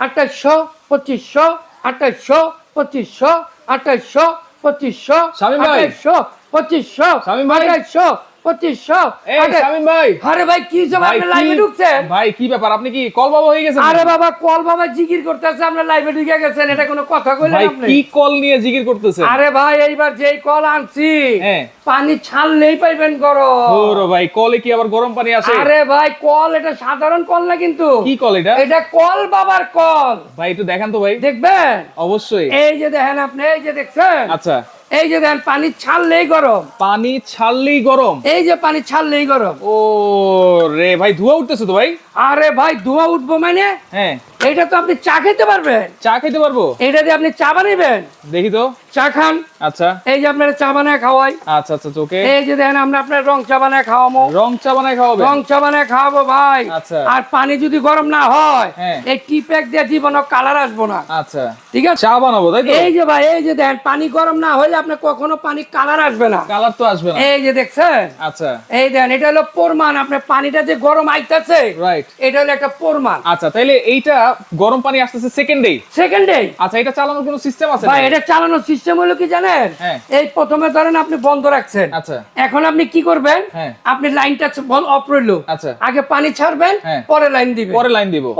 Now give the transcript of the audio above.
আঠাশশো পঁচিশশো আঠাশশো পঁচিশশো আঠাশশো পঁচিশশো। আঠাশশো পঁচিশশো। আঠাশশো পঁচিশশো ভাই। আরে ভাই কি সব আপনি লাইভে ঢুকছেন? ভাই কি ব্যাপার? আপনি কি কল বাবা হয়ে গেছেন আরে বাবা কল বাবা জিকির করতেছে আপনার লাইভে ঢুকে গেছেন এটা কোনো কথা কইলেন আপনি? কি কল নিয়ে জিকির করতেছেন? আরে ভাই এইবার যেই কল আনছি। পানি ছাড়লেই পাইবেন গরম। ওরে ভাই কলে কি আবার গরম পানি আসে? আরে ভাই কল এটা সাধারণ কল না কিন্তু। কি কল এটা? এটা কল বাবার কল। ভাই একটু দেখান তো ভাই। দেখবেন? অবশ্যই। এই যে দেখেন আপনি এই যে দেখছেন? আচ্ছা। এই যে দেখেন পানি ছাড়লেই গরম। পানি ছাড়লেই গরম? এই যে পানি ছাড়লেই গরম। ও রে ভাই ধোয়া উঠতেছে তো ভাই? আরে ভাই ধোয়া উঠবো মানে? হ্যাঁ। এইটা তো আপনি চা খেতে পারবেন। চা খেতে পারব? এটা দিয়ে আপনি চা বানাইবেন। দেখি তো। চা খান। আচ্ছা। এই যে আপনার চা বানায় খাওয়াই। আচ্ছা আচ্ছা চোখে এই যে দেখেন আমরা আপনার রং চা বানায় খাওয়াবো। রং চা বানায় খাওয়াবে রং চা বানায় খাওয়াবো ভাই। আচ্ছা। আর পানি যদি গরম না হয় হ্যাঁ। এই টি প্যাক দিয়ে জীবন কালার আসব না। আচ্ছা। ঠিক আছে? চা বানাবো তাই তো? এই যে ভাই এই যে দেখেন পানি গরম না হলে আপনি কখনো পানি কালার আসবে না। কালার তো আসবে না। এই যে দেখছেন? আচ্ছা। এই দেখেন এটা হলো প্রমাণ আপনার পানিটা যে গরম আইতাছে রাইট এটা হলো একটা প্রমাণ আচ্ছা তাইলে এইটা গরম পানি আসতেছে সেকেন্ডে সেকেন্ডে আচ্ছা এটা চালানোর কোনো সিস্টেম আছে ভাই এটা চালানোর সিস্টেম হলো কি জানেন? হ্যাঁ। এই প্রথমে ধরেন আপনি বন্ধ রাখছেন। আচ্ছা। এখন আপনি কি করবেন? হ্যাঁ। আপনি লাইনটা অফ রইল। আচ্ছা। আগে পানি ছাড়বেন হ্যাঁ। পরে লাইন দিবেন। পরে লাইন দিব।